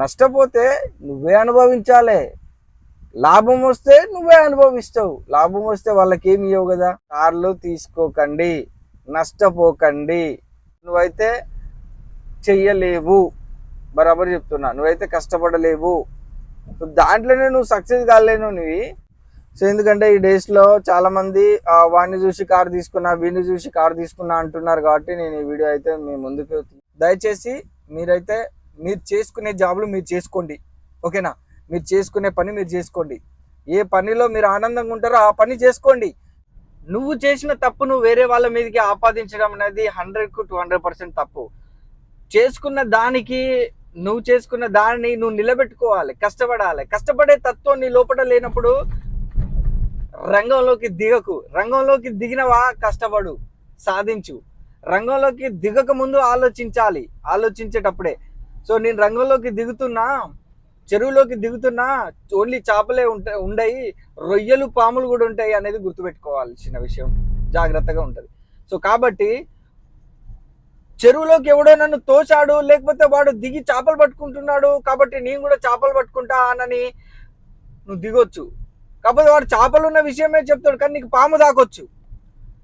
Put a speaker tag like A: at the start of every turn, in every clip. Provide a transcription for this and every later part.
A: నష్టపోతే నువ్వే అనుభవించాలి. లాభం వస్తే నువ్వే అనుభవిస్తావు. లాభం వస్తే వాళ్ళకి ఏమి ఇవ్వవు కదా? కార్లు తీసుకోకండి. నష్టపోకండి. నువ్వైతే చెయ్యలేవు. బరాబర్ చెప్తున్నా. నువ్వైతే కష్టపడలేవు. దాంట్లోనే నువ్వు సక్సెస్ కాలేను నువ్వు. సో ఎందుకంటే ఈ డేస్లో చాలామంది వాడిని చూసి కారు తీసుకున్నా వీడిని చూసి కారు తీసుకున్నా అంటున్నారు కాబట్టి నేను ఈ వీడియో అయితే మీ ముందుకు దయచేసి మీరైతే మీరు చేసుకునే జాబులు మీరు చేసుకోండి. ఓకేనా? మీరు చేసుకునే పని మీరు చేసుకోండి. ఏ పనిలో మీరు ఆనందంగా ఉంటారో ఆ పని చేసుకోండి. నువ్వు చేసిన తప్పును వేరే వాళ్ళ మీదకి ఆపాదించడం అనేది హండ్రెడ్కు టూ హండ్రెడ్ పర్సెంట్ తప్పు. చేసుకున్న దానికి నువ్వు చేసుకున్న దాన్ని నువ్వు నిలబెట్టుకోవాలి కష్టపడాలి. కష్టపడే తత్వం నీ లోపల లేనప్పుడు రంగంలోకి దిగకు. రంగంలోకి దిగినవా? కష్టపడు సాధించు. రంగంలోకి దిగక ముందు ఆలోచించాలి. ఆలోచించేటప్పుడే సో నేను రంగంలోకి దిగుతున్నా చెరువులోకి దిగుతున్నా ఓన్లీ చేపలే ఉంటాయి ఉండయి రొయ్యలు పాములు కూడా ఉంటాయి అనేది గుర్తుపెట్టుకోవాల్సిన విషయం జాగ్రత్తగా ఉంటుంది. సో కాబట్టి చెరువులోకి ఎవడో నన్ను తోచాడు లేకపోతే వాడు దిగి చేపలు పట్టుకుంటున్నాడు కాబట్టి నేను కూడా చేపలు పట్టుకుంటా అనని నువ్వు దిగొచ్చు. కాకపోతే వాడు చేపలు ఉన్న విషయమే చెప్తాడు కానీ నీకు పాము దాకొచ్చు.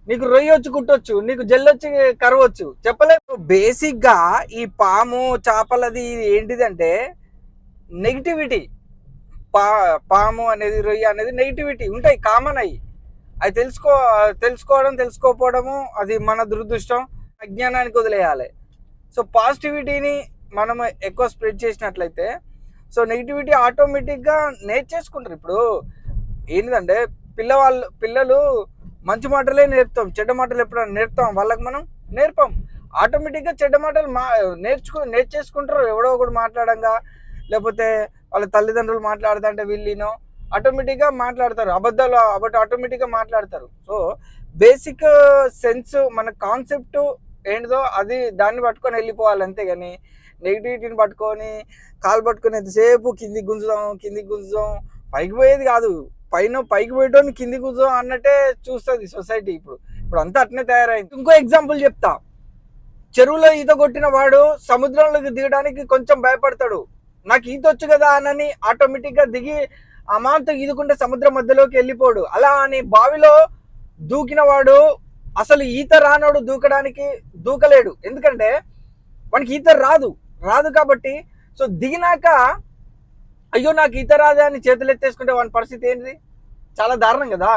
A: నీకు రొయ్య వచ్చి కుట్టొచ్చు నీకు జల్లొచ్చి కరవచ్చు చెప్పలేదు బేసిక్గా ఈ పాము చేపలది ఏంటిదంటే నెగిటివిటీ పా పాము అనేది రొయ్య అనేది నెగిటివిటీ ఉంటాయి కామన్ అయ్యి అది తెలుసుకో తెలుసుకోవడం తెలుసుకోకపోవడము అది మన దురదృష్టం. అజ్ఞానానికి వదిలేయాలి. సో పాజిటివిటీని మనం ఎక్కువ స్ప్రెడ్ చేసినట్లయితే సో నెగిటివిటీ ఆటోమేటిక్గా నేర్చేసుకుంటారు. ఇప్పుడు ఏంటంటే పిల్లవాళ్ళు పిల్లలు మంచి మాటలే నేర్పుతాం చెడ్డ మాటలు ఎప్పుడైనా నేర్పుతాం వాళ్ళకి మనం నేర్పం. ఆటోమేటిక్గా చెడ్డ మాటలు మా నేర్చుకు నేర్చేసుకుంటారు. ఎవడో ఒకడు మాట్లాడంగా లేకపోతే వాళ్ళ తల్లిదండ్రులు మాట్లాడుతుంటే వీళ్ళినో ఆటోమేటిక్గా మాట్లాడతారు. అబద్ధాలు అబద్ధ ఆటోమేటిక్గా మాట్లాడతారు. సో బేసిక్ సెన్స్ మన కాన్సెప్ట్ ఏంటిదో అది దాన్ని పట్టుకొని వెళ్ళిపోవాలి అంతేగాని నెగిటివిటీని పట్టుకొని కాలు పట్టుకుని ఎంతసేపు కింది గుంజుదాం కిందికి గుంజుదాం పైకి పోయేది కాదు. పైన పైకి పోయేటోని కింది కూర్చో అన్నట్టే చూస్తుంది సొసైటీ ఇప్పుడు. ఇప్పుడు అంతా అట్నే తయారైంది. ఇంకో ఎగ్జాంపుల్ చెప్తా. చెరువులో ఈత కొట్టిన వాడు సముద్రంలోకి దిగడానికి కొంచెం భయపడతాడు. నాకు ఈత వచ్చు కదా అనని ఆటోమేటిక్గా దిగి దిగి మాంత ఈదుకుంటే సముద్రం మధ్యలోకి వెళ్ళిపోడు. అలా అని బావిలో దూకిన వాడు అసలు ఈత రానోడు దూకడానికి దూకలేడు. ఎందుకంటే వానికి ఈత రాదు. రాదు కాబట్టి సో దిగినాక అయ్యో నాకు ఈత రాదే అని చేతులు ఎత్తేసుకుంటే వాని పరిస్థితి ఏంటిది చాలా దారుణం కదా.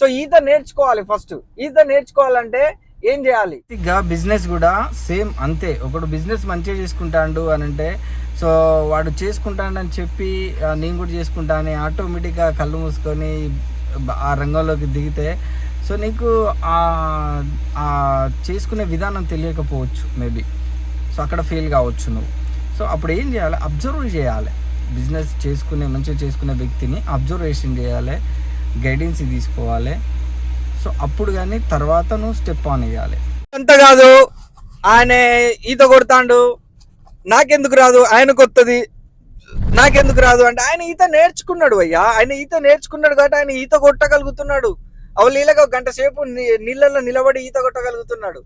A: సో ఈత నేర్చుకోవాలి ఫస్ట్ ఈత నేర్చుకోవాలంటే ఏం చేయాలి? బిజినెస్ కూడా సేమ్ అంతే. ఒకడు బిజినెస్ మంచిగా చేసుకుంటాడు అని అంటే సో వాడు చేసుకుంటాడని చెప్పి నేను కూడా చేసుకుంటాను ఆటోమేటిక్గా కళ్ళు మూసుకొని ఆ రంగంలోకి దిగితే సో నీకు ఆ చేసుకునే విధానం తెలియకపోవచ్చు మేబీ సో అక్కడ ఫెయిల్ కావచ్చు నువ్వు. సో అప్పుడు ఏం చేయాలి? అబ్జర్వ్ చేయాలి. బిజినెస్ చేసుకునే మంచిగా చేసుకునే వ్యక్తిని అబ్జర్వేషన్ చేయాలి గైడెన్స్ తీసుకోవాలి. సో అప్పుడు కానీ తర్వాత నువ్వు స్టెప్ ఆన్ ఇవ్వాలి అంత కాదు. ఆయన ఈత కొడతాడు. నాకెందుకు రాదు? ఆయనకు వస్తుంది నాకెందుకు రాదు? అంటే ఆయన ఈత నేర్చుకున్నాడు అయ్యా. ఆయన ఈత నేర్చుకున్నాడు కాబట్టి ఆయన ఈత కొట్టగలుగుతున్నాడు. అవలీలగా ఒక గంట సేపు నీ- నీళ్ళల్లో నిలబడి ఈత కొట్టగలుగుతున్నాడు.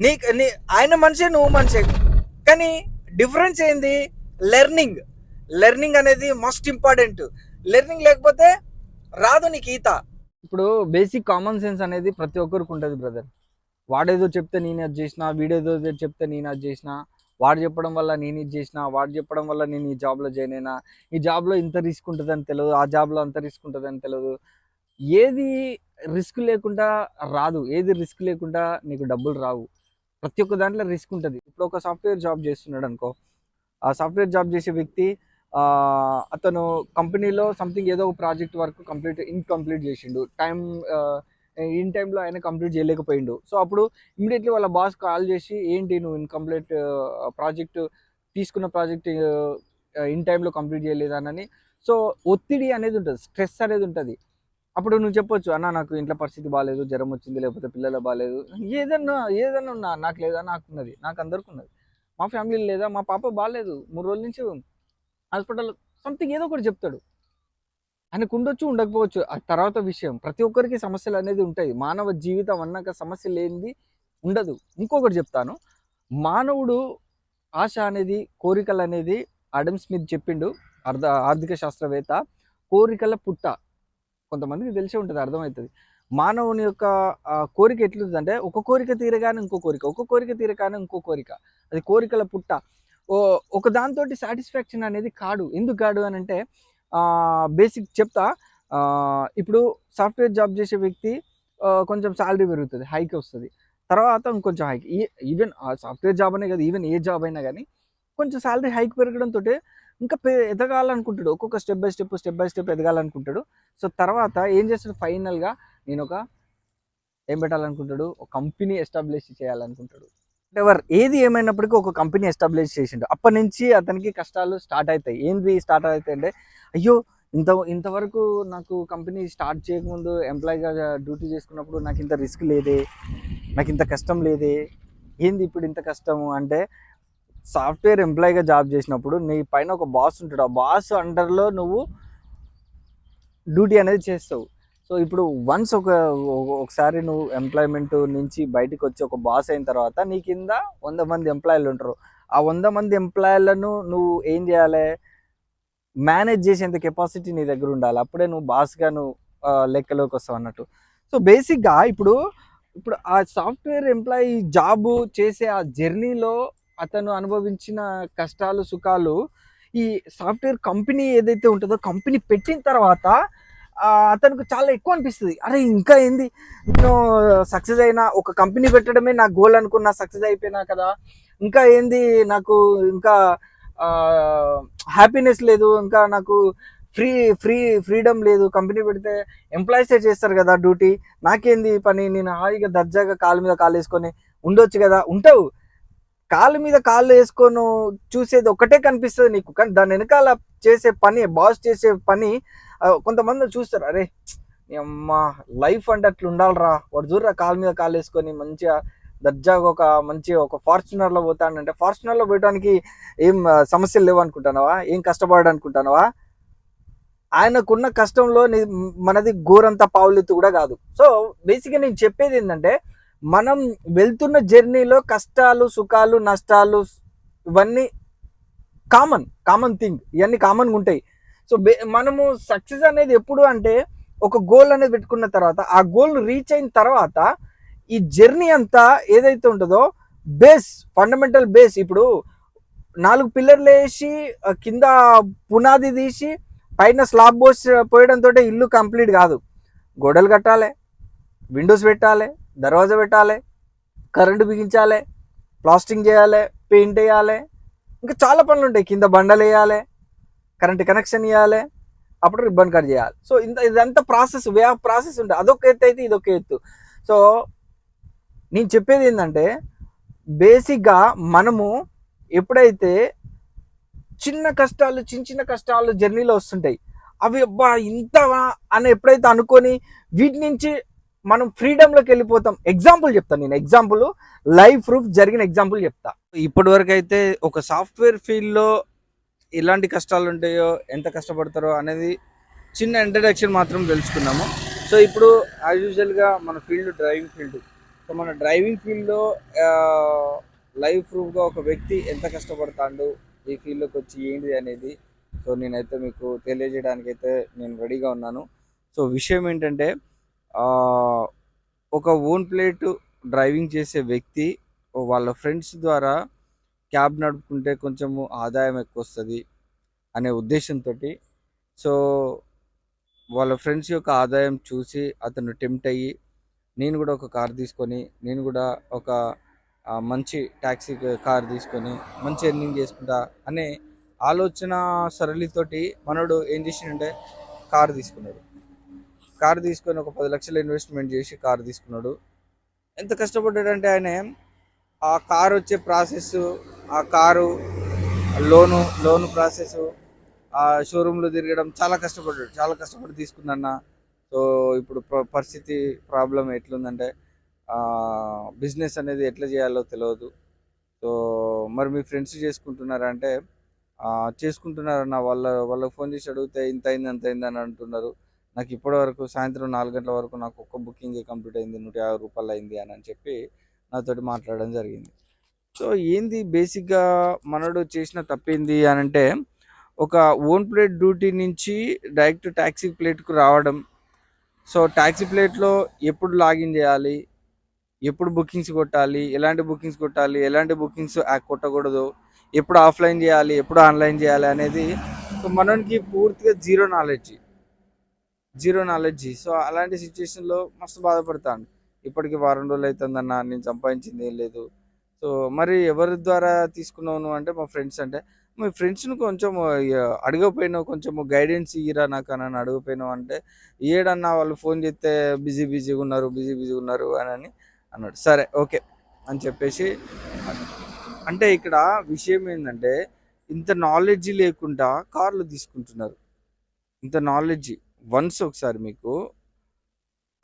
A: నీ నీ ఆయన మనిషే నువ్వు మనిషే. కానీ డిఫరెన్స్ ఏంది? లెర్నింగ్. లెర్నింగ్ అనేది మస్ట్ ఇంపార్టెంట్. లెర్నింగ్ లేకపోతే రాదు నీకు ఈత. ఇప్పుడు బేసిక్ కామన్ సెన్స్ అనేది ప్రతి ఒక్కరికి ఉంటుంది బ్రదర్. వాడేదో చెప్తే నేను అది చేసిన వీడేదో చెప్తే నేను అది చేసిన వాడు చెప్పడం వల్ల నేను ఇది చేసిన వాడు చెప్పడం వల్ల నేను ఈ జాబ్లో జాయిన్ అయినా ఈ జాబ్లో ఇంత రిస్క్ ఉంటుందని తెలియదు ఆ జాబ్లో అంత రిస్క్ ఉంటుందని తెలియదు. ఏది రిస్క్ లేకుండా రాదు ఏది రిస్క్ లేకుండా నీకు డబ్బులు రావు. ప్రతి ఒక్క దాంట్లో రిస్క్ ఉంటుంది. ఇప్పుడు ఒక సాఫ్ట్వేర్ జాబ్ చేస్తున్నాడు అనుకో సాఫ్ట్వేర్ జాబ్ చేసే వ్యక్తి అతను కంపెనీలో సంథింగ్ ఏదో ఒక ప్రాజెక్ట్ వర్క్ కంప్లీట్ ఇన్కంప్లీట్ చేసిండు. టైం ఇన్ టైంలో ఆయన కంప్లీట్ చేయలేకపోయిండు. సో అప్పుడు ఇమీడియట్లీ వాళ్ళ బాస్ కాల్ చేసి ఏంటి నువ్వు ఇన్కంప్లీట్ ప్రాజెక్ట్ తీసుకున్న ప్రాజెక్ట్ ఇన్ టైంలో కంప్లీట్ చేయలేదానని సో ఒత్తిడి అనేది ఉంటుంది స్ట్రెస్ అనేది ఉంటుంది. అప్పుడు నువ్వు చెప్పొచ్చు అన్న నాకు ఇంట్లో పరిస్థితి బాగాలేదు జ్వరం వచ్చింది లేకపోతే పిల్లలు బాగాలేదు ఏదన్నా ఏదన్నా ఉన్నా నాకు లేదా నాకు ఉన్నది నాకు అందరికి ఉన్నది. మా ఫ్యామిలీ లేదా మా పాప బాగాలేదు మూడు రోజుల నుంచి హాస్పిటల్ సంథింగ్ ఏదో ఒకటి చెప్తాడు. ఆయనకు ఉండొచ్చు ఉండకపోవచ్చు ఆ తర్వాత విషయం. ప్రతి ఒక్కరికి సమస్యలు అనేది ఉంటాయి. మానవ జీవితం అన్నాక సమస్య లేనిది ఉండదు. ఇంకొకటి చెప్తాను. మానవుడు ఆశ అనేది కోరికలు అనేది అడమ్ స్మిత్ చెప్పిండు అర్ధ ఆర్థిక శాస్త్రవేత్త కోరికల పుట్ట. కొంతమందికి తెలిసే ఉంటుంది అర్థమవుతుంది. మానవుని యొక్క కోరిక ఎట్లుందంటే ఒక కోరిక తీరగానే ఇంకో కోరిక ఒక కోరిక తీరగానే ఇంకో కోరిక. అది కోరికల పుట్ట. ఓ ఒక దాంతో సాటిస్ఫాక్షన్ అనేది కాడు ఎందుకు కాడు అని అంటే బేసిక్ చెప్తా. ఇప్పుడు సాఫ్ట్వేర్ జాబ్ చేసే వ్యక్తి కొంచెం శాలరీ పెరుగుతుంది హైక్ వస్తుంది. తర్వాత ఇంకొంచెం హైక్. ఈవెన్ సాఫ్ట్వేర్ జాబ్ అనే కదా ఈవెన్ ఏ జాబ్ అయినా కానీ కొంచెం శాలరీ హైక్ పెరగడంతో ఇంకా పె ఎదగాలనుకుంటాడు. ఒక్కొక్క step by step step by step ఎదగాలనుకుంటాడు. So తర్వాత ఏం చేస్తాడు? ఫైనల్గా నేను ఒక ఏం పెట్టాలనుకుంటాడు? ఒక కంపెనీ ఎస్టాబ్లిష్ చేయాలనుకుంటాడు. ఎవర్ ఏది ఏమైనప్పటికీ ఒక కంపెనీ ఎస్టాబ్లిష్ చేసిండు. అప్పటి నుంచి అతనికి కష్టాలు స్టార్ట్ అవుతాయి ఏంది స్టార్ట్ అవుతాయి అంటే అయ్యో ఇంత ఇంతవరకు నాకు కంపెనీ స్టార్ట్ చేయకముందు ఎంప్లాయీగా డ్యూటీ చేసుకున్నప్పుడు నాకు ఇంత రిస్క్ లేదే నాకు ఇంత కష్టం లేదే. ఏంది ఇప్పుడు ఇంత కష్టము? అంటే సాఫ్ట్వేర్ ఎంప్లాయీగా జాబ్ చేసినప్పుడు నీ పైన ఒక బాస్ ఉంటాడు. ఆ బాస్ అండర్లో నువ్వు డ్యూటీ అనేది చేస్తావు. సో ఇప్పుడు వన్స్ ఒక ఒకసారి నువ్వు ఎంప్లాయ్మెంట్ నుంచి బయటకు వచ్చి ఒక బాస్ అయిన తర్వాత నీ కింద వంద మంది ఎంప్లాయీలు ఉంటారు. ఆ వంద మంది ఎంప్లాయీలను నువ్వు ఏం చేయాలి? మేనేజ్ చేసేంత కెపాసిటీ నీ దగ్గర ఉండాలి. అప్పుడే నువ్వు బాస్గా నువ్వు లెక్కలోకి వస్తావు అన్నట్టు. సో బేసిక్గా ఇప్పుడు ఇప్పుడు ఆ సాఫ్ట్వేర్ ఎంప్లాయీ జాబు చేసే ఆ జర్నీలో అతను అనుభవించిన కష్టాలు సుఖాలు ఈ సాఫ్ట్వేర్ కంపెనీ ఏదైతే ఉంటుందో కంపెనీ పెట్టిన తర్వాత అతనికి చాలా ఎక్కువ అనిపిస్తుంది. అరే ఇంకా ఏంది? నేను సక్సెస్ అయినా ఒక కంపెనీ పెట్టడమే నా గోల్ అనుకున్నా సక్సెస్ అయిపోయినా కదా. ఇంకా ఏంది? నాకు ఇంకా హ్యాపీనెస్ లేదు. ఇంకా నాకు ఫ్రీ ఫ్రీ ఫ్రీడమ్ లేదు. కంపెనీ పెడితే ఎంప్లాయీసే చేస్తారు కదా డ్యూటీ. నాకేంది పని? నేను హాయిగా దర్జాగా కాలు మీద కాలు వేసుకొని ఉండొచ్చు కదా. ఉంటావు. కాలు మీద కాళ్ళు వేసుకొని చూసేది ఒకటే కనిపిస్తుంది నీకు. కానీ దాని వెనకాల చేసే పని బాస్ చేసే పని కొంతమంది చూస్తారు అరే నీ అమ్మ లైఫ్ అంటే అట్లా ఉండాలిరా వాడు చూడరా కాలు మీద కాలు వేసుకొని మంచిగా దర్జాగా ఒక మంచి ఒక ఫార్చునర్లో పోతానంటే ఫార్చునర్లో పోయడానికి ఏం సమస్యలు లేవు అనుకుంటానవా? ఏం కష్టపడాడు అనుకుంటానవా? ఆయనకున్న కష్టంలో నీ- మనది ఘోరంత పావులెత్తు కూడా కాదు. సో బేసిక్గా నేను చెప్పేది ఏంటంటే మనం వెళ్తున్న జర్నీలో కష్టాలు సుఖాలు నష్టాలు ఇవన్నీ కామన్ కామన్ థింగ్ ఇవన్నీ కామన్గా ఉంటాయి. సో బే- మనము సక్సెస్ అనేది ఎప్పుడు అంటే ఒక గోల్ అనేది పెట్టుకున్న తర్వాత ఆ గోల్ రీచ్ అయిన తర్వాత ఈ జర్నీ అంతా ఏదైతే ఉంటుందో బేస్ ఫండమెంటల్ బేస్ ఇప్పుడు నాలుగు పిల్లర్లు వేసి కింద పునాది తీసి పైన స్లాబ్ బోస్ పోయడంతో ఇల్లు కంప్లీట్ కాదు. గోడలు కట్టాలి విండోస్ పెట్టాలి దర్వాజా పెట్టాలి కరెంటు బిగించాలి ప్లాస్టింగ్ చేయాలి పెయింట్ వేయాలి ఇంకా చాలా పనులు ఉంటాయి. కింద బండలు వేయాలి కరెంట్ కనెక్షన్ ఇవ్వాలి అప్పుడు రిబ్బన్ కట్ చేయాలి. సో ఇంత ఇదంతా ప్రాసెస్ వే ఆఫ్ ప్రాసెస్ ఉంటుంది అదొక ఎత్తు అయితే ఇదొక ఎత్తు. సో నేను చెప్పేది ఏంటంటే బేసిక్గా మనము ఎప్పుడైతే చిన్న కష్టాలు చిన్న చిన్న కష్టాలు జర్నీలో వస్తుంటాయి అవి అబ్బా ఇంత అని ఎప్పుడైతే అనుకొని వీటి నుంచి మనం ఫ్రీడమ్లోకి వెళ్ళిపోతాం. ఎగ్జాంపుల్ చెప్తాను నేను. ఎగ్జాంపుల్ లైవ్ ప్రూఫ్ జరిగిన ఎగ్జాంపుల్ చెప్తా. ఇప్పటి వరకు అయితే ఒక సాఫ్ట్వేర్ ఫీల్డ్లో ఎలాంటి కష్టాలు ఉంటాయో ఎంత కష్టపడతారో అనేది చిన్న ఇంట్రడక్షన్ మాత్రం తెలుసుకున్నాము. సో ఇప్పుడు యాజ్ యూజువల్గా మన ఫీల్డ్ డ్రైవింగ్ ఫీల్డ్ సో మన డ్రైవింగ్ ఫీల్డ్లో లైవ్ ప్రూఫ్గా ఒక వ్యక్తి ఎంత కష్టపడతాడు ఈ ఫీల్డ్లోకి వచ్చి ఏంటిది అనేది. సో నేనైతే మీకు తెలియజేయడానికి అయితే నేను రెడీగా ఉన్నాను. సో విషయం ఏంటంటే ఒక ఓన్ ప్లేట్ డ్రైవింగ్ చేసే వ్యక్తి వాళ్ళ ఫ్రెండ్స్ ద్వారా క్యాబ్ నడుపుకుంటే కొంచెము ఆదాయం ఎక్కువ వస్తుంది అనే ఉద్దేశంతో సో వాళ్ళ ఫ్రెండ్స్ యొక్క ఆదాయం చూసి అతను టెంప్ట్ అయ్యి నేను కూడా ఒక కార్ తీసుకొని నేను కూడా ఒక మంచి ట్యాక్సీ కార్ తీసుకొని మంచి ఎర్నింగ్ చేసుకుంటా అనే ఆలోచన సరళితోటి మనోడు ఏం చేసిండే కార్ తీసుకున్నాడు. కార్ తీసుకొని ఒక పది లక్షలు ఇన్వెస్ట్మెంట్ చేసి కార్ తీసుకున్నాడు. ఎంత కష్టపడ్డాడంటే ఆయన ఆ కార్ వచ్చే ప్రాసెస్ ఆ కారు లోను లోను ప్రాసెస్ ఆ షోరూంలో తిరగడం చాలా కష్టపడ్డాడు. చాలా కష్టపడి తీసుకుందన్న. సో ఇప్పుడు పరిస్థితి ప్రాబ్లం ఎట్లుందంటే బిజినెస్ అనేది ఎట్లా చేయాలో తెలియదు సో మరి మీ ఫ్రెండ్స్ చేసుకుంటున్నారా అంటే చేసుకుంటున్నారన్న వాళ్ళ వాళ్ళకి ఫోన్ చేసి అడిగితే ఇంత అయింది అంత అయింది అని అంటున్నారు. నాకు ఇప్పటి వరకు సాయంత్రం నాలుగు గంటల వరకు నాకు ఒక్క బుకింగ్ కంప్లీట్ అయింది నూట యాభై రూపాయలు అయింది అని అని చెప్పి నాతోటి మాట్లాడడం జరిగింది సో ఏంది బేసిక్‌గా మనోడు చేసిన తప్పేంది అంటే ఒక ఓన్ ప్లేట్ డ్యూటీ నుంచి డైరెక్ట్ ట్యాక్సీ ప్లేట్‌కు రావడం. సో, ట్యాక్సీ ప్లేట్‌లో ఎప్పుడు లాగిన్ చేయాలి ఎప్పుడు బుకింగ్స్ కొట్టాలి? ఎలాంటి బుకింగ్స్ కొట్టాలి? ఎలాంటి బుకింగ్స్ కొట్టకూడదు? ఎప్పుడు ఆఫ్‌లైన్ చేయాలి ఎప్పుడు ఆన్‌లైన్ చేయాలి అనేది సో, మనోనికి పూర్తిగా zero knowledge. Zero knowledge. So, అలాంటి సిచ్యువేషన్లో మస్తు బాధపడతాను ఇప్పటికి వారం రోజులు అవుతుందన్న నేను సంపాదించింది ఏం లేదు. సో, మరి ఎవరి ద్వారా తీసుకున్నావు అంటే, మా ఫ్రెండ్స్ అంటే, మీ ఫ్రెండ్స్‌ని కొంచెం అడగపోయినావు కొంచెం గైడెన్స్ నాకు అని అడగపోయినావు అంటే, ఏడన్నా వాళ్ళు ఫోన్ చేస్తే బిజీ బిజీగా ఉన్నారు బిజీ బిజీగా ఉన్నారు అని అన్నాడు. సరే ఓకే. అని చెప్పేసి అంటే ఇక్కడ విషయం ఏంటంటే ఇంత నాలెడ్జ్ లేకుండా కార్లు తీసుకుంటున్నారు. ఇంత నాలెడ్జ్ వన్స్ ఒకసారి మీకు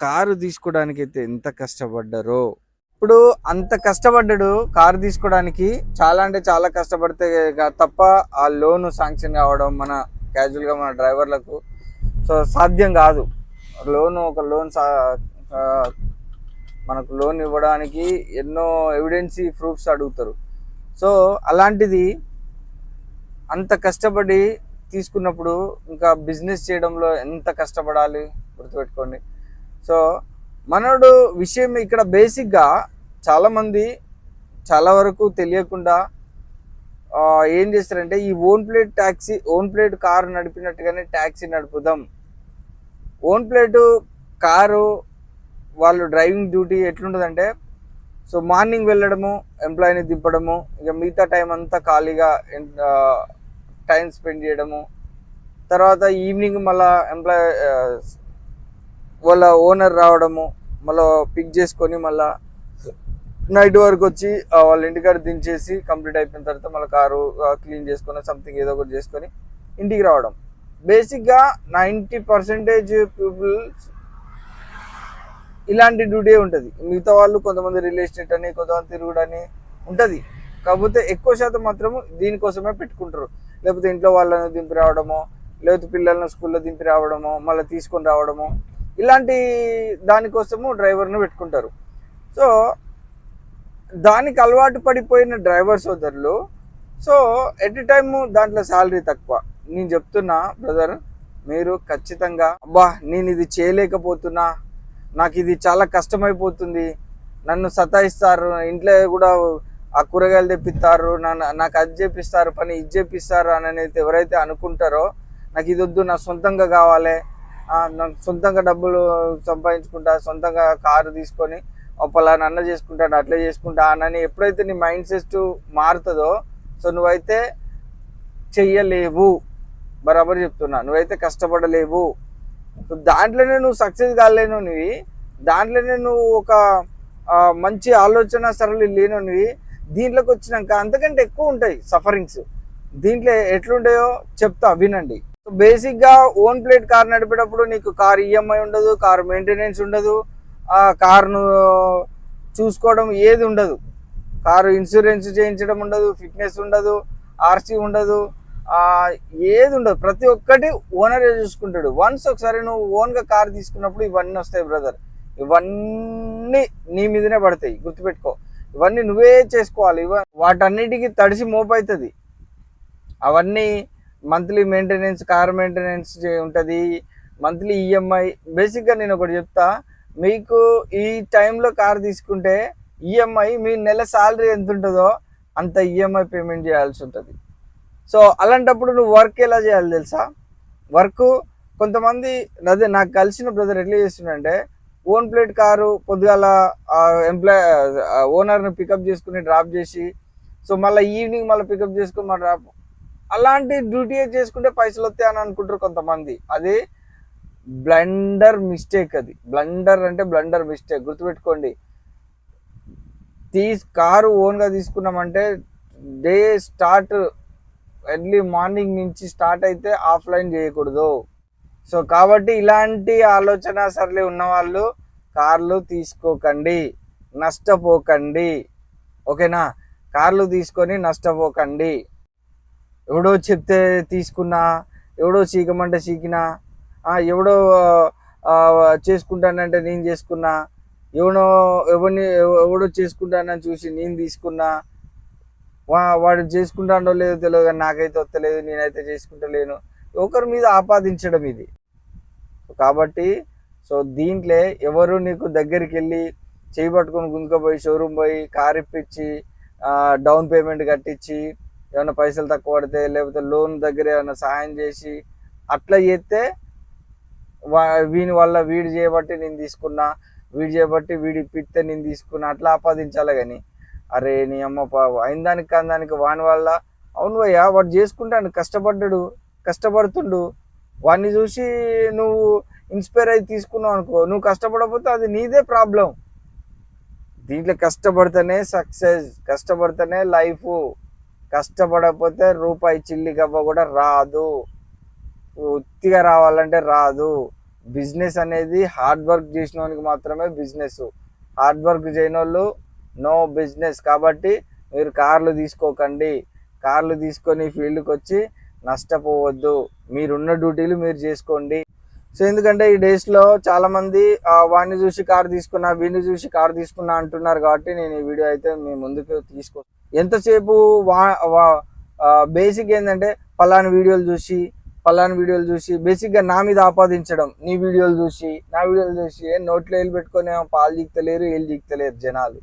A: కారు తీసుకోవడానికి అయితే ఎంత కష్టపడ్డారో, ఇప్పుడు అంత కష్టపడ్డాడు కారు తీసుకోవడానికి. చాలా అంటే చాలా కష్టపడితే తప్ప ఆ లోన్ శాంక్షన్ కావడం మన క్యాజువల్‌గా మన డ్రైవర్లకు సో, సాధ్యం కాదు లోన్ ఒక లోన్ సా మనకు లోన్ ఇవ్వడానికి ఎన్నో ఎవిడెన్సీ ప్రూఫ్స్ అడుగుతారు. సో, అలాంటిది అంత కష్టపడి తీసుకున్నప్పుడు ఇంకా బిజినెస్ చేయడంలో ఎంత కష్టపడాలి గుర్తుపెట్టుకోండి. సో, మనోడు విషయం ఇక్కడ బేసిక్‌గా చాలామంది చాలా వరకు తెలియకుండా ఏం చేస్తారంటే ఈ own plate taxi own plate car నడిపినట్టుగానే taxi నడుపుదాం. ఓన్ ప్లేటు కారు వాళ్ళు డ్రైవింగ్ డ్యూటీ ఎట్లుంటుందంటే సో, మార్నింగ్ వెళ్ళడము, ఎంప్లాయీని దింపడము, ఇక మిగతా టైం అంతా ఖాళీగా టైం స్పెండ్ చేయడము. తర్వాత ఈవినింగ్ మళ్ళీ ఎంప్లాయ్ వాళ్ళ ఓనర్ రావడము, మళ్ళీ పిక్ చేసుకొని మళ్ళీ నైట్ వరకు వచ్చి వాళ్ళ ఇంటికాడ దించేసి కంప్లీట్ అయిపోయిన తర్వాత మళ్ళీ కారు క్లీన్ చేసుకొని సంథింగ్ ఏదో ఒకటి చేసుకొని ఇంటికి రావడం. బేసిక్‌గా 90% పీపుల్స్ ఇలాంటి డ్యూటీ ఉంటుంది మిగతా వాళ్ళు కొంతమంది రియల్ ఎస్టేట్ అని, కొంతమంది తిరుగుడని ఉంటుంది కాకపోతే ఎక్కువ శాతం మాత్రం దీనికోసమే పెట్టుకుంటారు. లేకపోతే ఇంట్లో వాళ్ళని దింపి రావడమో, లేకపోతే పిల్లల్ని స్కూల్‌లో దింపి రావడమో, మళ్ళీ తీసుకొని రావడమో, ఇలాంటి దానికోసము డ్రైవర్ను పెట్టుకుంటారు. సో, దానికి అలవాటు పడిపోయిన డ్రైవర్ సోదరులు సో, ఎట్ టైము దాంట్లో సాలరీ తక్కువ. నేను చెప్తున్నా బ్రదర్ మీరు ఖచ్చితంగా అబ్బా! నేనిది చేయలేకపోతున్నా. నాకు ఇది చాలా కష్టమైపోతుంది. నన్ను సతాయిస్తారు. ఇంట్లో కూడా ఆ కూరగాయలు తెప్పిస్తారు నన్ను నాకు అది చేపిస్తారు పని, ఇది చేపిస్తారు అని అయితే ఎవరైతే అనుకుంటారో, నాకు ఇది వద్దు నా సొంతంగా కావాలి నాకు సొంతంగా డబ్బులు సంపాదించుకుంటా, సొంతంగా కారు తీసుకొని ఓ పలానా అన్న చేసుకుంటాను, అట్లా చేసుకుంటా అనని ఎప్పుడైతే నీ మైండ్ సెట్ మారుతుందో సో, నువ్వైతే చెయ్యలేవు. బరాబర్ చెప్తున్నా. నువ్వైతే కష్టపడలేవు. సో, దాంట్లోనే నువ్వు సక్సెస్ కాలేనోనివి. దాంట్లోనే నువ్వు ఒక మంచి ఆలోచన సరళి లేనోనివి. దీంట్లోకొచ్చినంక అంతకంటే ఎక్కువ ఉంటాయి సఫరింగ్స్. దీంట్లో ఎట్లుంటాయో చెప్తా వినండి. బేసిక్‌గా ఓన్ ప్లేట్ కార్ నడిపేటప్పుడు నీకు కార్ ఈఎంఐ ఉండదు. కార్ మెయింటెనెన్స్ ఉండదు. ఆహ్, కార్‌ను చూసుకోవడం ఏది ఉండదు. కారు ఇన్సూరెన్స్ చేయించడం ఉండదు. ఫిట్‌నెస్ ఉండదు. ఆర్‌సీ ఉండదు. ఏది ఉండదు. ప్రతి ఒక్కటి ఓనరే చూసుకుంటాడు. వన్స్ ఒకసారి నువ్వు ఓన్‌గా కార్ తీసుకున్నప్పుడు ఇవన్నీ వస్తాయి బ్రదర్. ఇవన్నీ నీ మీదనే పడతాయి. గుర్తుపెట్టుకో. ఇవన్నీ నువ్వే చేసుకోవాలి. ఇవ వాటన్నిటికీ తడిసి అవుతుంది అవన్నీ మంత్లీ మెయింటెనెన్స్, కార్ మెయింటెనెన్స్ ఉంటుంది మంత్లీ ఈఎంఐ బేసిక్‌గా నేను ఒకటి చెప్తా. మీకు ఈ టైంలో కార్ తీసుకుంటే ఈఎంఐ మీ నెల సాలరీ ఉంటుందో అంత ఈఎంఐ పేమెంట్ చేయాల్సి ఉంటుంది సో, అలాంటప్పుడు నువ్వు వర్క్ ఎలా చేయాలి తెలుసా? వర్కు కొంతమంది అదే నాకు కలిసిన బ్రదర్ ఎట్లా చేస్తుండంటే, ఓన్ ప్లేట్ కారు పొద్దుగాల ఎంప్లాయ్ ఓనర్‌ని పికప్ చేసుకుని డ్రాప్ చేసి, సో, మళ్ళీ ఈవినింగ్ మళ్ళీ పికప్ చేసుకుని మళ్ళీ డ్రాప్ అలాంటి డ్యూటీ చేసుకుంటే పైసలు వస్తాయని అనుకుంటారు కొంతమంది. అది బ్లండర్ మిస్టేక్ అది. బ్లండర్ అంటే బ్లండర్ మిస్టేక్ గుర్తుపెట్టుకోండి. తీస్ కారు ఓన్‌గా తీసుకున్నామంటే డే స్టార్ట్ ఎర్లీ మార్నింగ్ నుంచి స్టార్ట్ అయితే ఆఫ్‌లైన్ చేయకూడదు. సో, కాబట్టి ఇలాంటి ఆలోచన సరళి ఉన్నవాళ్ళు కార్లు తీసుకోకండి. నష్టపోకండి. ఓకేనా? కార్లు తీసుకొని నష్టపోకండి. ఎవడో చెప్తే తీసుకున్నా, ఎవడో చీకమంటే చీకినా, ఎవడో చేసుకుంటానంటే నేను చేసుకున్నా, ఎవడో ఎవరిని ఎవడో చేసుకుంటానని చూసి నేను తీసుకున్నా. వా- వాడు చేసుకుంటాడో లేదో తెలియదు కానీ నాకైతే వస్తలేదు నేనైతే చేసుకుంటలేను ఒకరి మీద ఆపాదించడం ఇది కాబట్టి సో దీంట్లో ఎవరు నీకు దగ్గరికి వెళ్ళి చేయి పట్టుకొని గుంజుకపోయి షోరూమ్ పోయి కార్ ఇప్పించి డౌన్ పేమెంట్ కట్టించి ఏమైనా పైసలు తక్కువ పడితే లేకపోతే లోన్ దగ్గర ఏమైనా సహాయం చేసి అట్లా చేస్తే వా వీని వల్ల వీడు చేయబట్టి నేను తీసుకున్నా వీడు చేయబట్టి వీడి ఇప్పిస్తే నేను తీసుకున్నా అట్లా ఆపాదించాలి కానీ. అరే నీ అమ్మ పాప అయిన దానికి కాని దానికి వాని వల్ల. అవును భయ్యా వాడు చేసుకుంటాడు కష్టపడ్డాడు కష్టపడుతుండు. వాడిని చూసి నువ్వు ఇన్స్పైర్ అయి తీసుకున్నావు అనుకో నువ్వు కష్టపడకపోతే అది నీదే ప్రాబ్లం దీంట్లో కష్టపడితేనే సక్సెస్ కష్టపడితేనే లైఫ్ కష్టపడకపోతే రూపాయి చిల్లి గవ్వ కూడా రాదు. ఉత్తిగా రావాలంటే రాదు. బిజినెస్ అనేది హార్డ్ వర్క్ చేసిన వానికి మాత్రమే బిజినెస్. హార్డ్ వర్క్ చేయని వాళ్ళు నో బిజినెస్. కాబట్టి మీరు కార్లు తీసుకోకండి. కార్లు తీసుకొని ఫీల్డ్కి వచ్చి నష్టపోవద్దు. మీరున్న డ్యూటీలు మీరు చేసుకోండి. సో ఎందుకంటే ఈ డేస్లో చాలామంది వాడిని చూసి కార్ తీసుకున్నా వీడిని చూసి కార్ తీసుకున్నా అంటున్నారు కాబట్టి నేను ఈ వీడియో అయితే మీ ముందుకు తీసుకో ఎంతసేపు వా బేసిక్ ఏంటంటే పలాని వీడియోలు చూసి పలాని వీడియోలు చూసి బేసిక్గా నా మీద ఆపాదించడం నీ వీడియోలు చూసి నా వీడియోలు చూసి ఏ నోట్లో వేలు పెట్టుకొని పాలు దిగుతలేరు ఏళ్ళు దిగుతలేరు జనాలు.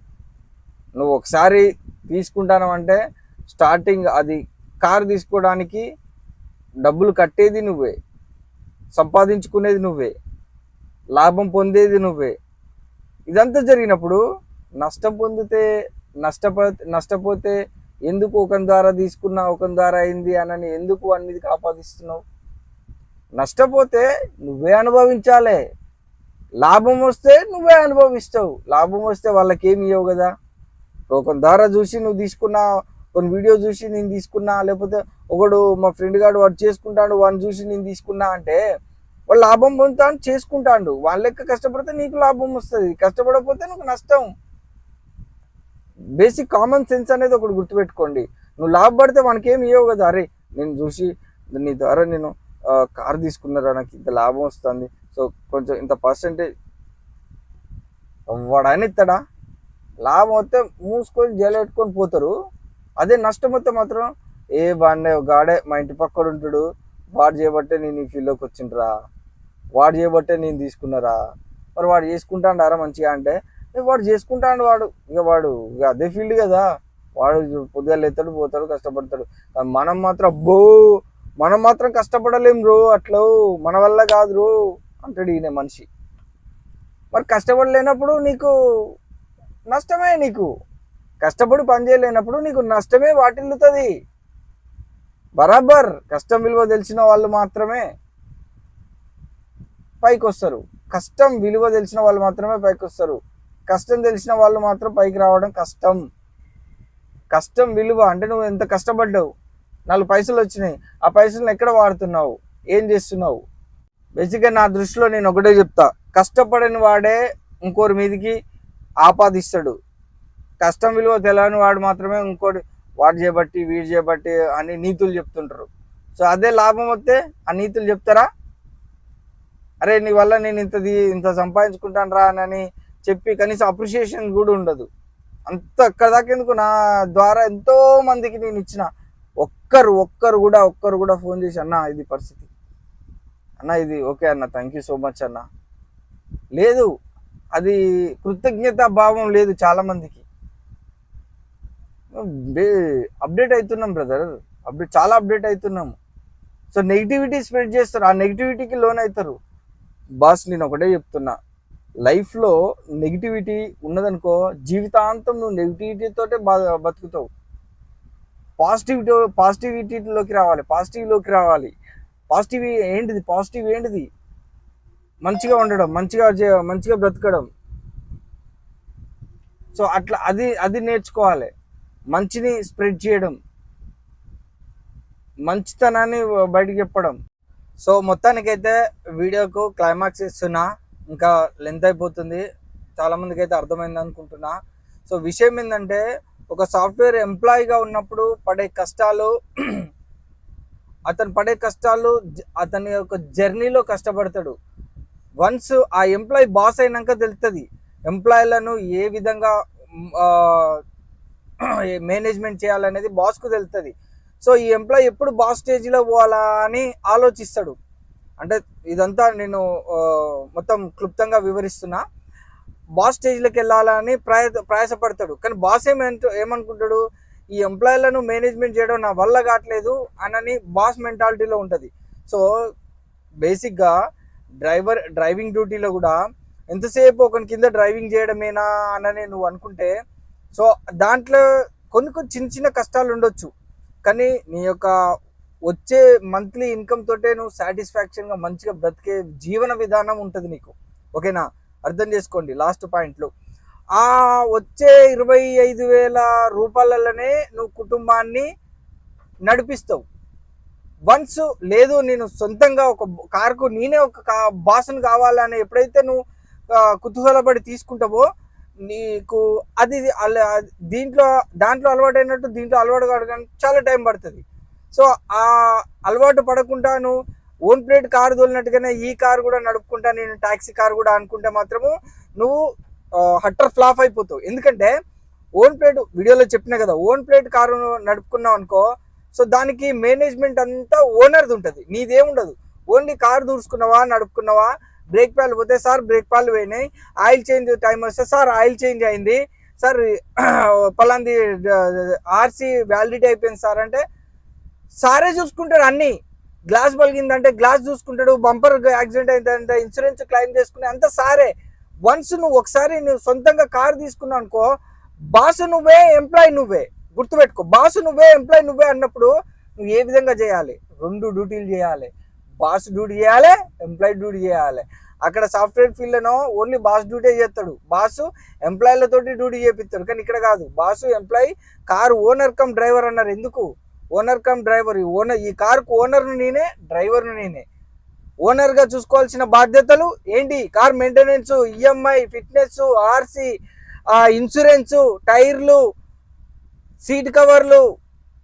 A: నువ్వు ఒకసారి తీసుకుంటాను అంటే స్టార్టింగ్ అది కారు తీసుకోవడానికి డబ్బులు కట్టేది నువ్వే. సంపాదించుకునేది నువ్వే. లాభం పొందేది నువ్వే. ఇదంతా జరిగినప్పుడు నష్టం పొందితే నష్టపో నష్టపోతే ఎందుకు ఒకరి ద్వారా తీసుకున్నా ఒకరి ద్వారా అయింది అని ఎందుకు అన్నిది ఆపాదిస్తున్నావు నష్టపోతే నువ్వే అనుభవించాలి. లాభం వస్తే నువ్వే అనుభవిస్తావు. లాభం వస్తే వాళ్ళకేమి ఇవ్వవు కదా? ఒకరి ద్వారా చూసి నువ్వు తీసుకున్న కొన్ని వీడియో చూసి నేను తీసుకున్నా లేకపోతే ఒకడు మా ఫ్రెండ్ గాడు వాడు చేసుకుంటాడు వాడిని చూసి నేను తీసుకున్నా అంటే వాడు లాభం పొందుతాను చేసుకుంటాడు. వాళ్ళ లెక్క కష్టపడితే నీకు లాభం వస్తుంది. కష్టపడకపోతే నీకు నష్టం. బేసిక్ కామన్ సెన్స్ అనేది ఒకటి గుర్తుపెట్టుకోండి. నువ్వు లాభపడితే మనకి ఏమి ఇవ్వవు కదా. అరే నేను చూసి నీ ద్వారా నేను కార్ తీసుకున్నారా? నాకు ఇంత లాభం వస్తుంది. సో కొంచెం ఇంత పర్సెంటేజ్ వాడని ఇస్తాడా లాభం వస్తే మూసుకొని జైలు పెట్టుకొని పోతారు. అదే నష్టం వస్తే మాత్రం ఏ బాడే గాడే మా ఇంటి పక్కడు ఉంటాడు వాడు చేయబట్టే నేను ఈ ఫీల్డ్లోకి వచ్చిండ్రా వాడు చేయబట్టే నేను తీసుకున్నారా? మరి వాడు చేసుకుంటాడారా మంచిగా అంటే? వాడు చేసుకుంటాడు వాడు ఇక వాడు ఇక అదే ఫీల్డ్ కదా. వాడు పొద్దుగా లేతాడు పోతాడు కష్టపడతాడు. మనం మాత్రం అబ్బో మనం మాత్రం కష్టపడలేం రో అట్లా మన వల్ల కాదు రో అంటాడు ఈయన మనిషి. మరి కష్టపడలేనప్పుడు నీకు నష్టమే నీకు. కష్టపడి పని చేయలేనప్పుడు నీకు నష్టమే వాటిల్లుతుంది. బరాబర్ కష్టం విలువ తెలిసిన వాళ్ళు మాత్రమే పైకి వస్తారు కష్టం విలువ తెలిసిన వాళ్ళు మాత్రమే పైకి వస్తారు కష్టం తెలిసిన వాళ్ళు మాత్రం పైకి రావడం కష్టం. కష్టం విలువ అంటే నువ్వు ఎంత కష్టపడ్డావు? నాలుగు పైసలు వచ్చినాయి. ఆ పైసలను ఎక్కడ వాడుతున్నావు? ఏం చేస్తున్నావు? బేసిక్గా నా దృష్టిలో నేను ఒకటే చెప్తా. కష్టపడని వాడే ఇంకోరి మీదకి ఆపాదిస్తాడు. కష్టం విలువ తెలియని వాడు మాత్రమే ఇంకోటి వాడు చేయబట్టి వీడు చేయబట్టి అని నీతులు చెప్తుంటారు. సో అదే లాభం వస్తే ఆ నీతులు చెప్తారా? అరే నీ వల్ల నేను ఇంతది ఇంత సంపాదించుకుంటాను రా అని చెప్పి కనీసం అప్రిషియేషన్ కూడా ఉండదు. అంత అక్కడ దాకా ఎందుకు? నా ద్వారా ఎంతో మందికి నేను ఇచ్చిన ఒక్కరు ఒక్కరు కూడా ఒక్కరు కూడా ఫోన్ చేసి అన్న ఇది పరిస్థితి. అన్న ఇది ఓకే అన్న థ్యాంక్ యూ సో మచ్ అన్న. లేదు. అది కృతజ్ఞత భావం లేదు చాలామందికి. అప్డేట్ అవుతున్నాం బ్రదర్ అప్డేట్ చాలా అప్డేట్ అవుతున్నాము సో నెగిటివిటీ స్ప్రెడ్ చేస్తారు. ఆ నెగిటివిటీకి లోన్ అవుతారు బాస్ నేను ఒకటే చెప్తున్నా. లైఫ్లో నెగిటివిటీ ఉన్నదనుకో జీవితాంతం నువ్వు నెగిటివిటీతోటే బా బతుకుతావు. పాజిటివిటీ పాజిటివిటీలోకి రావాలి. పాజిటివ్లోకి రావాలి. పాజిటివ్ ఏంటిది? పాజిటివ్ ఏంటిది? మంచిగా ఉండడం మంచిగా మంచిగా బ్రతకడం. సో అట్లా అది అది నేర్చుకోవాలి. మంచిని స్ప్రెడ్ చేయడం మంచితనాన్ని బయటకు చెప్పడం. సో మొత్తానికైతే వీడియోకు క్లైమాక్స్ ఇస్తున్నా. ఇంకా లెంత్ అయిపోతుంది. చాలామందికి అయితే అర్థమైంది అనుకుంటున్నా. సో విషయం ఏంటంటే ఒక సాఫ్ట్వేర్ ఎంప్లాయీగా ఉన్నప్పుడు పడే కష్టాలు అతను పడే కష్టాలు అతని యొక్క జర్నీలో కష్టపడతాడు. వన్స్ ఆ ఎంప్లాయీ బాస్ అయినాక తెలుస్తుంది ఎంప్లాయీలను ఏ విధంగా మేనేజ్మెంట్ చేయాలనేది బాస్కు తెలుస్తుంది సో ఈ ఎంప్లాయీ ఎప్పుడు బాస్ స్టేజ్లో పోవాలా అని ఆలోచిస్తాడు. అంటే ఇదంతా నేను మొత్తం క్లుప్తంగా వివరిస్తున్నా. బాస్ స్టేజ్లోకి వెళ్ళాలని ప్రయ ప్రయాసపడతాడు. కానీ బాస్ ఏమంట ఏమనుకుంటాడు? ఈ ఎంప్లాయీలను మేనేజ్మెంట్ చేయడం నా వల్ల కావట్లేదు అనని బాస్ మెంటాలిటీలో ఉంటుంది. సో బేసిక్గా డ్రైవర్ డ్రైవింగ్ డ్యూటీలో కూడా ఎంతసేపు ఒకని కింద డ్రైవింగ్ చేయడమేనా అనని నువ్వు అనుకుంటే సో దాంట్లో కొన్ని కొన్ని చిన్న చిన్న కష్టాలు ఉండొచ్చు. కానీ నీ యొక్క వచ్చే మంత్లీ ఇన్కమ్ తోటే నువ్వు సాటిస్ఫాక్షన్గా మంచిగా బ్రతికే జీవన విధానం ఉంటుంది నీకు. ఓకేనా? అర్థం చేసుకోండి లాస్ట్ పాయింట్లో. ఆ వచ్చే ఇరవై ఐదు వేల రూపాయలలోనే నువ్వు కుటుంబాన్ని నడిపిస్తావు. వన్స్ లేదు నేను సొంతంగా ఒక కార్కు నేనే ఒక బాసును కావాలని ఎప్పుడైతే నువ్వు కుతూహలపడి తీసుకుంటావో నీకు అది దీంట్లో దాంట్లో అలవాటు అయినట్టు దీంట్లో అలవాటు కావడానికి చాలా టైం పడుతుంది. సో ఆ అలవాటు పడకుండా నువ్వు ఓన్ ప్లేట్ కారు తోలినట్టుగానే ఈ కారు కూడా నడుపుకుంటా నేను ట్యాక్సీ కారు కూడా అనుకుంటే మాత్రము నువ్వు హట్టర్ ఫ్లాప్ అయిపోతావు. ఎందుకంటే ఓన్ ప్లేట్ వీడియోలో చెప్పినా కదా ఓన్ ప్లేట్ కారు నడుపుకున్నావు అనుకో సో దానికి మేనేజ్మెంట్ అంతా ఓనర్ది ఉంటుంది. నీదేముండదు. ఓన్లీ కారు దూర్చుకున్నావా నడుపుకున్నావా బ్రేక్ ప్యాలు పోతే సార్ బ్రేక్ ప్యాలు పోయినాయి. ఆయిల్ చేంజ్ టైం వస్తే సార్ ఆయిల్ చేంజ్ అయింది. సార్ పలాంది ఆర్సీ వ్యాలిడిటీ అయిపోయింది సార్. అంటే సారే చూసుకుంటాడు అన్ని. గ్లాస్ పలిగిందంటే గ్లాస్ చూసుకుంటాడు. బంపర్ యాక్సిడెంట్ అయిందంటే ఇన్సూరెన్స్ క్లెయిమ్ చేసుకునే అంత సారే. వన్స్ నువ్వు ఒకసారి నువ్వు సొంతంగా కారు తీసుకున్నావు అనుకో బాసు నువ్వే ఎంప్లాయ్ నువ్వే. గుర్తుపెట్టుకో బాసు నువ్వే ఎంప్లాయ్ నువ్వే అన్నప్పుడు నువ్వు ఏ విధంగా చేయాలి? రెండు డ్యూటీలు చేయాలి. బాస్ డ్యూటీ చేయాలి ఎంప్లాయీ డ్యూటీ చేయాలి. అక్కడ సాఫ్ట్వేర్ ఫీల్డ్లో ఓన్లీ బాస్ డ్యూటీ చేస్తాడు. బాసు ఎంప్లాయీలతోటి డ్యూటీ చేపిస్తాడు కానీ ఇక్కడ కాదు. Boss employee car owner cum driver అన్నారు. ఎందుకు? ఓనర్ కమ్ డ్రైవర్ ఈ ఓనర్ ఈ కార్కు ఓనర్ను నేనే డ్రైవర్ను నేనే. ఓనర్గా చూసుకోవాల్సిన బాధ్యతలు ఏంటి? Car maintenance EMI fitness RC insurance టైర్లు సీట్ కవర్లు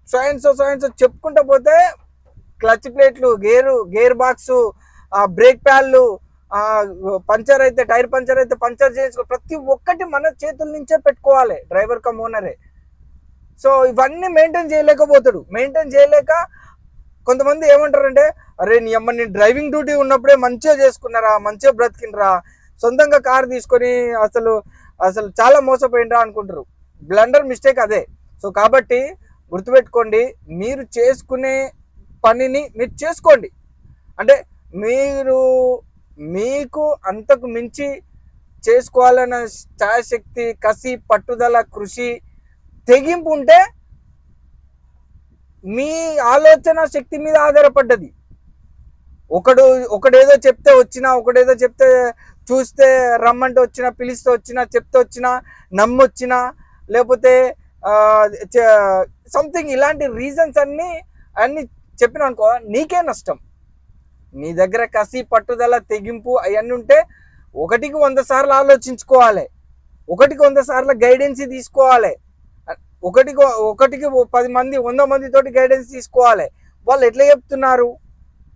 A: సైన్స్ సైన్స్ చెప్పుకుంటా పోతే క్లచ్ ప్లేట్లు గేరు గేర్ బాక్స్ బ్రేక్ ప్యాడ్లు పంచర్ అయితే టైర్ పంచర్ అయితే పంచర్ చేసుకో ప్రతి ఒక్కటి మన చేతుల నుంచే పెట్టుకోవాలి డ్రైవర్ కమ్ ఓనరే. సో ఇవన్నీ మెయింటైన్ చేయలేకపోతాడు. మెయింటైన్ చేయలేక కొంతమంది ఏమంటారంటే అరే నీ అమ్మ నేను డ్రైవింగ్ డ్యూటీ ఉన్నప్పుడే మంచిగా చేసుకున్నారా మంచిగా బ్రతికినరా సొంతంగా కార్ తీసుకొని అసలు అసలు చాలా మోసపోయినరా అనుకుంటారు. బ్లండర్ మిస్టేక్ అదే. సో కాబట్టి గుర్తుపెట్టుకోండి మీరు చేసుకునే పనిని మీరు చేసుకోండి. అంటే మీరు మీకు అంతకు మించి చేసుకోవాలన్న ఛాయశక్తి కసి పట్టుదల కృషి తెగింపు ఉంటే మీ ఆలోచన శక్తి మీద ఆధారపడ్డది. ఒకడు ఒకడేదో చెప్తే వచ్చినా ఒకడేదో చెప్తే చూస్తే రమ్మంటే వచ్చినా పిలిస్తే వచ్చినా చెప్తే వచ్చినా నమ్మొచ్చినా లేకపోతే సంథింగ్ ఇలాంటి రీజన్స్ అన్నీ అన్ని చెప్పిన అనుకో నీకే నష్టం. నీ దగ్గర కసి పట్టుదల తెగింపు అవన్నీ ఉంటే ఒకటికి వంద సార్లు ఆలోచించుకోవాలి. ఒకటికి వంద సార్లు గైడెన్స్ తీసుకోవాలి. ఒకటికి ఒకటికి పది మంది వంద మంది తోటి గైడెన్స్ తీసుకోవాలి. వాళ్ళు ఎట్లా చెప్తున్నారు?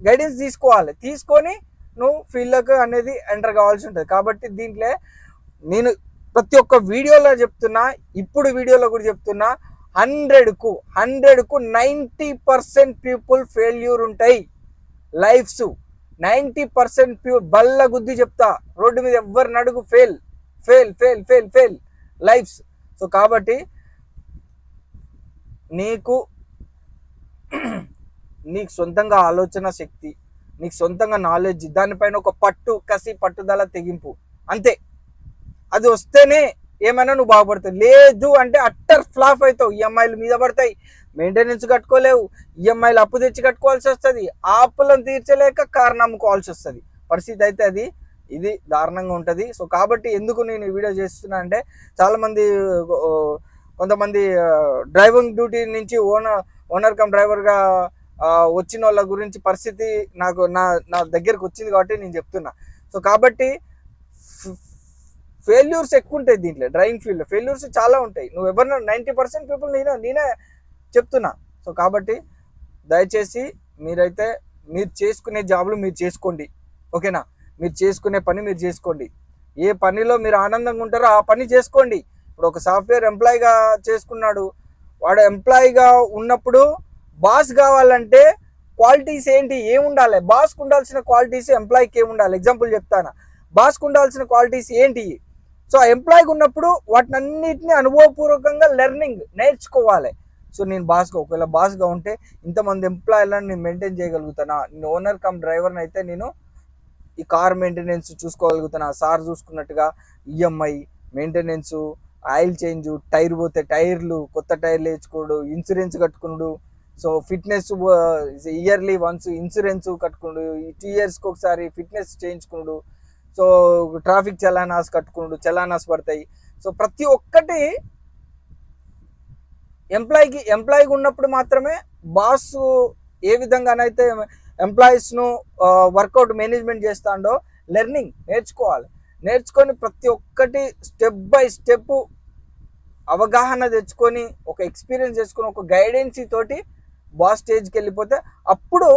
A: గైడెన్స్ తీసుకోవాలి. తీసుకొని నువ్వు ఫీల్డ్లోకి అనేది ఎంటర్ కావాల్సి ఉంటుంది. కాబట్టి దీంట్లో నేను ప్రతి ఒక్క వీడియోలో చెప్తున్నా ఇప్పుడు వీడియోలో కూడా చెప్తున్నా హండ్రెడ్కు హండ్రెడ్కు నైంటీ పర్సెంట్ పీపుల్ ఫెయిల్యూర్ ఉంటాయి. లైఫ్స్ నైంటీ పర్సెంట్ ప్యూర్ బల్ల గుద్ది చెప్తా. రోడ్డు మీద ఎవ్వరు నడుగు fail fail fail fail fail. Lifes. So కాబట్టి నీకు నీకు సొంతంగా ఆలోచన శక్తి నీకు సొంతంగా నాలెడ్జ్ దానిపైన ఒక పట్టు కసి పట్టుదల తెగింపు. అంతే. అది వస్తేనే ఏమైనా నువ్వు బాగుపడతావు. లేదు అంటే అట్టర్ ఫ్లాప్ అవుతావు. ఈఎంఐలు మీద పడతాయి. మెయింటెనెన్స్ కట్టుకోలేవు. ఈఎంఐలు అప్పు తెచ్చి కట్టుకోవాల్సి వస్తుంది. ఆ అప్పులను తీర్చలేక కారణం అమ్ముకోవాల్సి వస్తుంది. పరిస్థితి అయితే అది. ఇది దారుణంగా ఉంటుంది. సో కాబట్టి ఎందుకు నేను ఈ వీడియో చేస్తున్నా అంటే చాలామంది కొంతమంది డ్రైవింగ్ డ్యూటీ నుంచి ఓనర్ ఓనర్ కమ్ డ్రైవర్గా వచ్చిన వాళ్ళ గురించి పరిస్థితి నాకు నా నా దగ్గరకు వచ్చింది కాబట్టి నేను చెప్తున్నా. సో కాబట్టి ఫెయిల్యూర్స్ ఎక్కువ ఉంటాయి దీంట్లో డ్రైవింగ్ ఫీల్డ్లో. ఫెయిల్యూర్స్ చాలా ఉంటాయి. నువ్వు ఎవరినో నైంటీ పర్సెంట్ పీపుల్ నేను నేనే చెప్తున్నా. సో కాబట్టి దయచేసి మీరైతే మీరు చేసుకునే జాబులు మీరు చేసుకోండి. ఓకేనా? మీరు చేసుకునే పని మీరు చేసుకోండి. ఏ పనిలో మీరు ఆనందంగా ఉంటారో ఆ పని చేసుకోండి. ఇప్పుడు ఒక సాఫ్ట్వేర్ ఎంప్లాయీగా చేసుకున్నాడు. వాడు ఎంప్లాయీగా ఉన్నప్పుడు బాస్ కావాలంటే క్వాలిటీస్ ఏంటి? ఏముండాలి? బాస్కు ఉండాల్సిన క్వాలిటీస్ ఎంప్లాయీకి ఏముండాలి? ఎగ్జాంపుల్ చెప్తాను. బాస్కు ఉండాల్సిన క్వాలిటీస్ ఏంటి? సో ఎంప్లాయీగా ఉన్నప్పుడు వాటిని అన్నిటిని అనుభవపూర్వకంగా లెర్నింగ్ నేర్చుకోవాలి. సో నేను బాస్గా ఒకవేళ బాస్గా ఉంటే ఇంతమంది ఎంప్లాయీలను నేను మెయింటైన్ చేయగలుగుతానా? నేను ఓనర్ కమ్ డ్రైవర్ని అయితే నేను ఈ కార్ మెయింటెనెన్స్ చూసుకోగలుగుతానా? Sir చూసుకున్నట్టుగా EMI maintenance oil change tyre పోతే టైర్లు కొత్త టైర్లు వేసుకోడు ఇన్సూరెన్స్ కట్టుకున్నాడు so fitness yearly once insurance కట్టుకున్నాడు టూ ఇయర్స్కి ఒకసారి ఫిట్నెస్ చేయించుకున్నాడు సో ట్రాఫిక్ చలానాస్ కట్టుకున్నాడు చలానాస్ పడతాయి. సో ప్రతి ఒక్కటి ఎంప్లాయీకి ఎంప్లాయీకి ఉన్నప్పుడు మాత్రమే బాస్ ఏ విధంగానైతే ఎంప్లాయీస్ను వర్కౌట్ మేనేజ్మెంట్ చేస్తాడో లెర్నింగ్ నేర్చుకోవాలి. నేర్చుకొని ప్రతి ఒక్కటి స్టెప్ బై స్టెప్ అవగాహన తెచ్చుకొని ఒక ఎక్స్పీరియన్స్ తెచ్చుకొని ఒక గైడెన్సీ తోటి బాస్ స్టేజ్కి వెళ్ళిపోతే అప్పుడు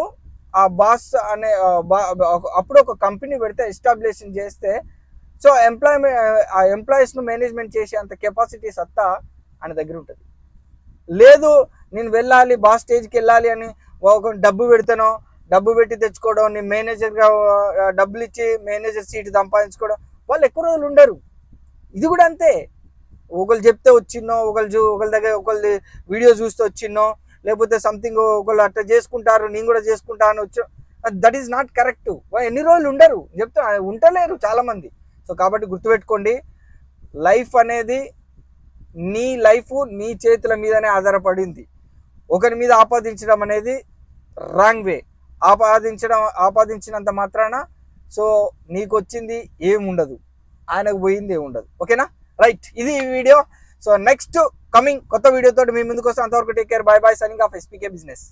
A: ఆ బాస్ అనే బా- అప్పుడు ఒక కంపెనీ పెడితే ఎస్టాబ్లిషన్ చేస్తే సో ఎంప్లాయ్మెంట్ ఆ ఎంప్లాయీస్ను మేనేజ్మెంట్ చేసే అంత కెపాసిటీ సత్తా ఆయన దగ్గర ఉంటుంది. లేదు నేను వెళ్ళాలి బాస్ స్టేజ్కి వెళ్ళాలి అని ఒక డబ్బు పెడతానో డబ్బు పెట్టి తెచ్చుకోవడం నేను మేనేజర్గా డబ్బులు ఇచ్చి మేనేజర్ సీట్ సంపాదించుకోవడం వాళ్ళు ఎక్కువ రోజులు ఉండరు. ఇది కూడా అంతే. ఒకళ్ళు చెప్తే వచ్చిందో ఒకళ్ళు చూ ఒకళ్ళ దగ్గర ఒకళ్ళు వీడియో చూస్తే వచ్చిందో లేకపోతే సంథింగ్ ఒకళ్ళు అట్లా చేసుకుంటారు నేను కూడా చేసుకుంటా అని వచ్చి దట్ ఈస్ నాట్ కరెక్ట్ ఎన్ని రోజులు ఉండరు. చెప్తా ఉండలేరు చాలామంది. సో కాబట్టి గుర్తుపెట్టుకోండి లైఫ్ అనేది నీ లైఫ్ నీ చేతుల మీదనే ఆధారపడింది. ఒకరి మీద ఆపాదించడం అనేది రాంగ్ వే ఆపాదించడం ఆపాదించినంత మాత్రాన సో నీకు వచ్చింది ఏముండదు. ఆయనకు పోయింది ఏముండదు. ఓకేనా? రైట్ ఇది ఈ వీడియో సో నెక్స్ట్ కమింగ్ కొత్త వీడియోతో మీ ముందుకు వస్తే అంతవరకు take care bye bye signing off SPK business